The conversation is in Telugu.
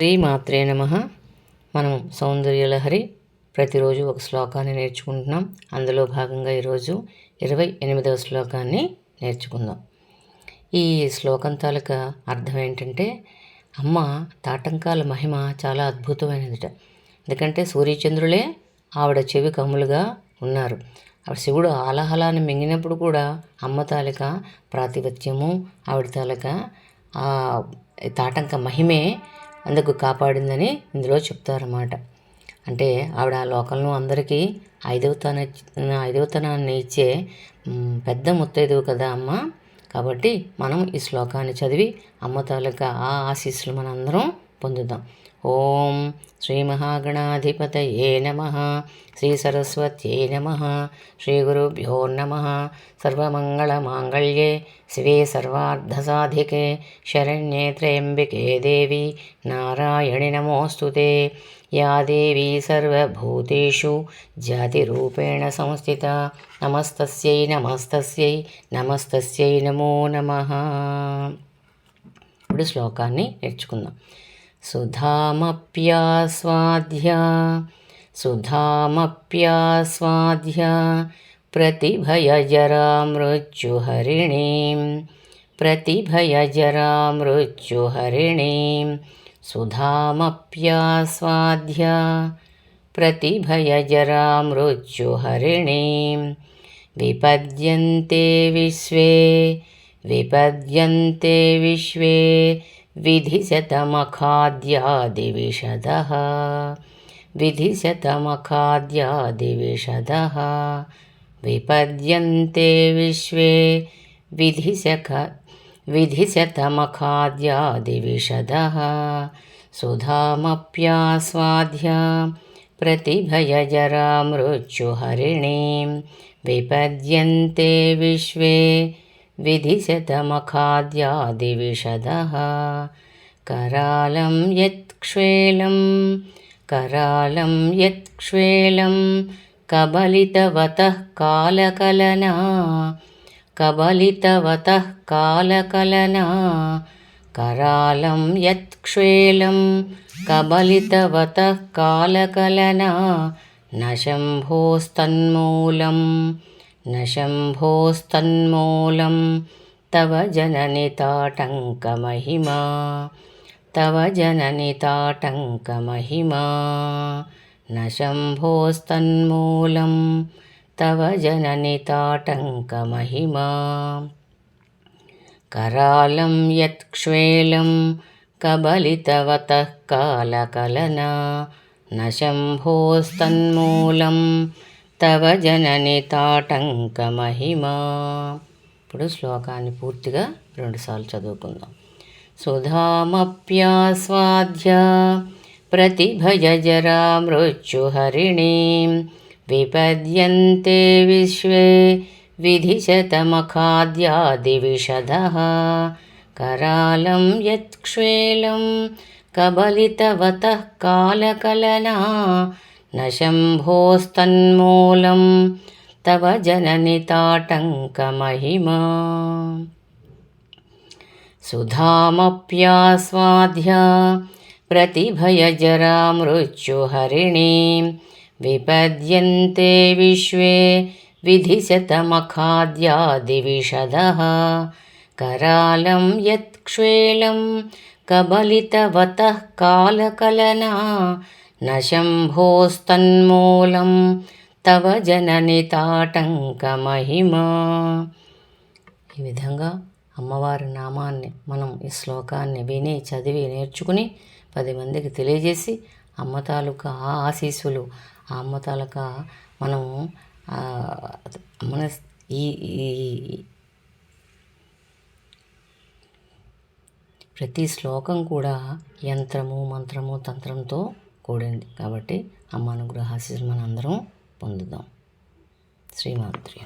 శ్రీ మాత్రే నమ. మనం సౌందర్యలహరి ప్రతిరోజు ఒక శ్లోకాన్ని నేర్చుకుంటున్నాం. అందులో భాగంగా ఈరోజు ఇరవై ఎనిమిదవ శ్లోకాన్ని నేర్చుకుందాం. ఈ శ్లోకం తాలూకా అర్థం ఏంటంటే అమ్మ తాటంకాల మహిమ చాలా అద్భుతమైనదిట. ఎందుకంటే సూర్యచంద్రులే ఆవిడ చెవి కమ్ములుగా ఉన్నారు. ఆవిడ శివుడు ఆలహలాన్ని మింగినప్పుడు కూడా అమ్మ తాలూక ప్రాతిపత్యము ఆవిడ తాలూక తాటంక మహిమే అందుకు కాపాడిందని ఇందులో చెప్తారన్నమాట. అంటే ఆవిడ ఆ లోకంలో అందరికీ ఐదవతన ఐదవతనాన్ని ఇచ్చే పెద్ద ముత్తైదువు కదా అమ్మ. కాబట్టి మనం ఈ శ్లోకాన్ని చదివి అమ్మ తాలూకా ఆ ఆశీస్సులు మనందరం పొందుదాం. ఓం శ్రీ మహాగణాధిపతయే నమ. శ్రీ సరస్వత్యే నమ. శ్రీ గురుభ్యో నమ. సర్వమంగళమాంగళ్యే శివే సర్వార్ధసాధికే శరణ్యే త్రయంబికే దేవి నారాయణి నమోऽस्तु ते या देवी सर्वभूतेषु जातिरूपेण संस्थिता नमस्तस्यै नमस्तस्यै नमस्तस्यै नमो नमः ఇప్పుడు శ్లోకాన్ని నేర్చుకుందాం. सुधामप्यास्वाद्य सुधामप्यास्वाद्य प्रतिभयजरामृत्युहरिणीं प्रतिभयजरामृत्युहरिणीं सुधामप्यास्वाद्य प्रतिभयजरामृत्युहरिणीं विपद्यन्ते विश्वे विपद्यन्ते विश्वे विधिशतमखाद्यादिविशदः विधिशतमखाद्यादिविशदः विपद्यन्ते विश्वे विधिशख विधिशतमखाद्यादिविशदः सुधामप्यास्वाद्य प्रतिभयजरामृत्युहरिणीं। विपद्यन्ते विश्वे विधिशतमखाद्यादिविशदः करालं यत्क्ष्वेलं करालं यत्क्ष्वेलं कबलितवतः कालकलना कबलितवतः कालकलना करालं यत्क्ष्वेलं कबलितवतः कालकलना न शम्भोस्तन्मूलम् न शम्भोस्तन्मूलं तव जननिताटङ्कमहिमा तव जननिताटङ्कमहिमा न शम्भोस्तन्मूलं तव जननिताटङ्कमहिमा करालं यत्क्ष्वेलं कबलितवतः कालकलना न शम्भोस्तन्मूलं తవ జనని తాటంక మహిమా ఇప్పుడు శ్లోకాన్ని పూర్తిగా రెండుసార్లు చదువుకుందాం సుధామప్యాస్వాద్య ప్రతిభయజరా మృత్యుహరిణీం విపద్యంతే విశ్వే విధిశతమఖాద్యాదివిషదः करालं यत्क्ष्वेलं कबलितवतः कालकलना न शम्भोस्तन्मूलं तव जननिताटङ्कमहिमा। सुधामप्यास्वाद्य प्रतिभयजरामृत्युहरिणीं विपद्यन्ते विश्वे विधिशतमखाद्यादिविशदः करालं यत्क्ष्वेलं कबलितवतः कालकलना न शम्भोस्तन्मूलं తవ జనని తాటంక మహిమ ఈ విధంగా అమ్మవారి నామాన్ని మనం ఈ శ్లోకాన్ని విని చదివి నేర్చుకుని పది మందికి తెలియజేసి అమ్మ తాలూకా ఆ ఆశీస్సులు ఆ అమ్మ తాలూకా మనం మన ఈ ప్రతి శ్లోకం కూడా యంత్రము మంత్రము తంత్రంతో కూడింది కాబట్టి అమ్మ అనుగ్రహాశీస్సులు మనందరం పొందుదాం. శ్రీమాత్రి